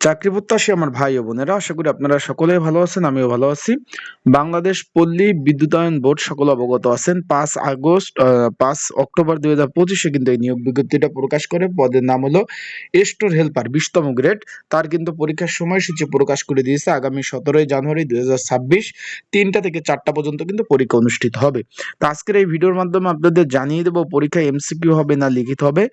চাকরি প্রত্যাশী আমার ভাই ও বোনেরা, আশা করি আপনারা সকলেই ভালো আছেন, আমিও ভালো আছি। বাংলাদেশ পল্লী বিদ্যুতায়ন বোর্ড সকল অবগত আছেন, পাঁচ আগস্ট পাঁচ অক্টোবর দুই হাজার পঁচিশে কিন্তু এই নিয়োগ বিজ্ঞপ্তিটা প্রকাশ করে। পদের নাম হলো স্টোর হেল্পার, বিশতম গ্রেড। তার কিন্তু পরীক্ষার সময়সূচি প্রকাশ করে দিয়েছে আগামী সতেরোই জানুয়ারি দুই হাজার ছাব্বিশ। তিনটা থেকে চারটা পর্যন্ত কিন্তু পরীক্ষা অনুষ্ঠিত হবে। তো আজকের এই ভিডিওর মাধ্যমে আপনাদের জানিয়ে দেবো পরীক্ষা এমসিকিউ হবে না লিখিত হবে।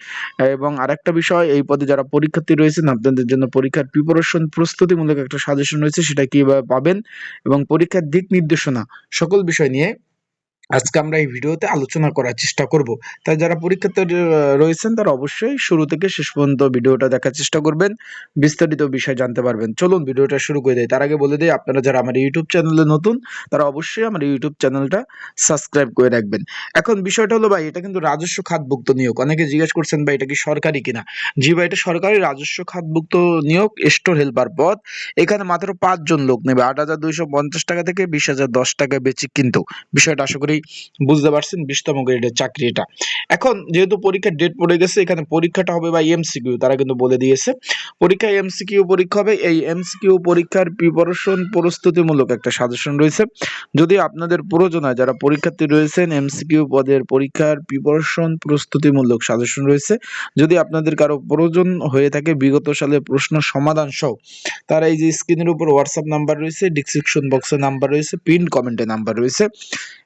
এবং আরেকটা বিষয়, এই পদে যারা পরীক্ষার্থী রয়েছেন, আপনাদের জন্য পরীক্ষার প্রিপারেশন প্রস্তুতিমূলক একটা সাজেশন রয়েছে, সেটা কীভাবে পাবেন এবং পরীক্ষার দিক নির্দেশনা, সকল বিষয় নিয়ে আজকে আমরা এই ভিডিওতে আলোচনা করার চেষ্টা করব। তাই যারা পরীক্ষাতে রয়েছেন, তারা অবশ্যই শুরু থেকে শেষ পর্যন্ত ভিডিওটা দেখার চেষ্টা করবেন। বিস্তারিত বিষয় জানতে পারবেন। চলুন ভিডিওটা শুরু করে দেয় তার আগে বলে দিই, আপনারা যারা আমার ইউটিউব চ্যানেলে নতুন, তারা অবশ্যই আমার ইউটিউব চ্যানেলটা সাবস্ক্রাইব করে রাখবেন। এখন বিষয়টা হলো ভাই, এটা কিন্তু রাজস্ব খাতভুক্ত নিয়োগ। অনেকে জিজ্ঞেস করছেন ভাই, এটা কি সরকারি কিনা? জি ভাই, এটা সরকারি রাজস্ব খাতভুক্ত নিয়োগ স্টোর হেল্পার পদ। এখানে মাত্র পাঁচজন লোক নেবে। আট হাজার দুইশো পঞ্চাশ টাকা থেকে বিশ হাজার দশ টাকা বেচি কিন্তু। বিষয়টা আশা করি বুঝতে পারছেন বিশতম গ্রেডের চাকরি এটা এখন যেহেতু পরীক্ষার ডেট পড়ে গেছে, এখানে পরীক্ষাটা হবে বা এমসিকিউ তারা কিন্তু বলে দিয়েছে। পরীক্ষা এমসিকিউ পরীক্ষা হবে, এই এমসিকিউ পরীক্ষার প্রিপারেশন প্রস্তুতিমূলক একটা সাজেশন রয়েছে। যদি আপনাদের প্রয়োজন হয়, যারা পরীক্ষার্থী রয়েছেন এমসিকিউ পদের পরীক্ষার প্রিপারেশন প্রস্তুতিমূলক সাজেশন রয়েছে। যদি আপনাদের কারও প্রয়োজন হয়ে থাকে, বিগত সালের প্রশ্ন সমাধান সহ, তারা এই যে স্ক্রিনের উপর হোয়াটসঅ্যাপ নাম্বার রয়েছে ডিসক্রিপশন বক্সে নাম্বার রয়েছে পিন কমেন্টে নাম্বার রয়েছে।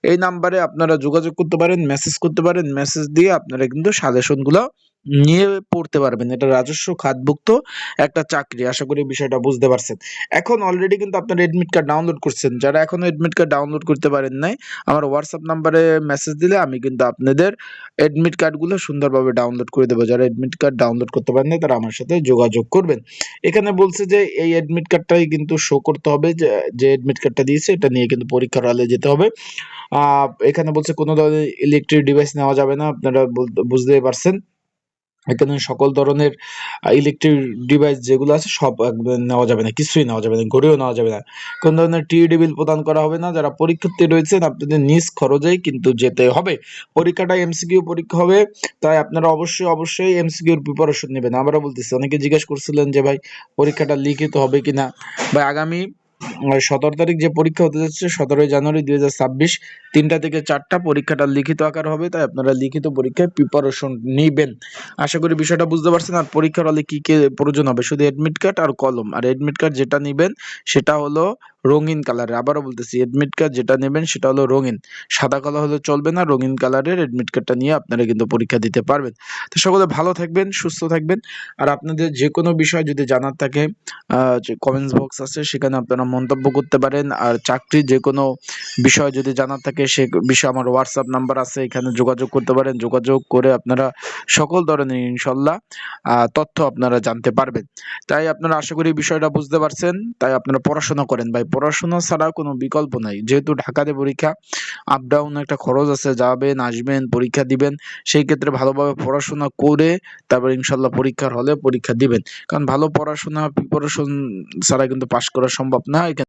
এই নাম্বারে আপনারা যোগাযোগ করতে পারেন মেসেজ করতে পারেন মেসেজ দিয়ে আপনারা কিন্তু সাজেশনগুলো নিয়ে পড়তে পারবেন। এটা রাজস্ব খাতভুক্ত একটা চাকরি, আশা করি বিষয়টা বুঝতে পারছেন। এখন অলরেডি কিন্তু আপনারা এডমিট কার্ড ডাউনলোড করছেন। যারা এখনও এডমিট কার্ড ডাউনলোড করতে পারেন নাই, আমার হোয়াটসঅ্যাপ নাম্বারে মেসেজ দিলে আমি কিন্তু আপনাদের এডমিট কার্ডগুলো সুন্দরভাবে ডাউনলোড করে দেবো। যারা এডমিট কার্ড ডাউনলোড করতে পারেন তারা আমার সাথে যোগাযোগ করবেন। এখানে বলছে যে, এই এডমিট কার্ডটাই কিন্তু শো করতে হবে, যে এডমিট কার্ডটা দিয়েছে, এটা নিয়ে কিন্তু পরীক্ষার হলে যেতে হবে। এখানে বলছে কোনো ধরনের ইলেকট্রিক ডিভাইস নেওয়া যাবে না, আপনারা বুঝতেই পারছেন। এখানে সকল ধরনের ইলেকট্রিক ডিভাইস যেগুলো আছে সব নেওয়া যাবে না, কিছুই নেওয়া যাবে না, ঘড়িও নেওয়া যাবে না। কোন ধরনের টিইডি বিল প্রদান করা হবে না, যারা পরীক্ষার্থী রয়েছেন আপনাদের নিজ খরচেই কিন্তু যেতে হবে। পরীক্ষাটা এমসিকিউ পরীক্ষা হবে, তাই আপনারা অবশ্যই অবশ্যই এমসিকিউর প্রিপারেশন নেবেন। আমরা বলতেছি, অনেকে জিজ্ঞেস করছিলেন যে ভাই, পরীক্ষাটা লিখিত হবে কিনা? ভাই, আগামী সতেরো তারিখ যে পরীক্ষা হতে যাচ্ছে, সতেরোই জানুয়ারি দুই হাজার ছাব্বিশ, তিনটা থেকে চারটা পরীক্ষাটা লিখিত আকার হবে, তাই আপনারা লিখিত পরীক্ষায় প্রিপারেশন নেবেন। আশা করি বিষয়টা বুঝতে পারছেন, আর পরীক্ষার হলে কি কি প্রয়োজন হবে? শুধু এডমিট কার্ড আর কলম। আর এডমিট কার্ড যেটা নেবেন, সেটা হলো রঙিন কালারের আবারও বলতেছি এডমিট কার্ড যেটা নেবেন সেটা হলো রঙিন। সাদা কালার হলে চলবে না, রঙিন কালারের এডমিট কার্ডটা নিয়ে আপনারা কিন্তু পরীক্ষা দিতে পারবেন। তো সকলে ভালো থাকবেন, সুস্থ থাকবেন। আর আপনাদের যে কোনো বিষয় যদি জানার থাকে যে কমেন্টস বক্স আছে, সেখানে আপনারা মন্তব্য করতে পারেন। আর চাকরির যে কোনো বিষয় যদি জানার থাকে, সে বিষয়ে আমার হোয়াটসঅ্যাপ নাম্বার আছে, এখানে যোগাযোগ করতে পারেন। যোগাযোগ করে আপনারা সকল ধরনের ইনশাল্লাহ তথ্য আপনারা জানতে পারবেন। তাই আপনারা আশা করি বিষয়টা বুঝতে পারছেন। তাই আপনারা পড়াশোনা করেন ভাই পড়াশোনা ছাড়া কোনো বিকল্প নাই। যেহেতু ঢাকাতে পরীক্ষা আপ ডাউন একটা খরচ আছে, যাবেন, আসবেন, পরীক্ষা দিবেন, সেই ক্ষেত্রে ভালোভাবে পড়াশোনা করে তারপর ইনশাল্লাহ পরীক্ষার হলে পরীক্ষা দিবেন। কারণ ভালো পড়াশোনা প্রিপারেশন ছাড়া কিন্তু পাশ করা সম্ভব না।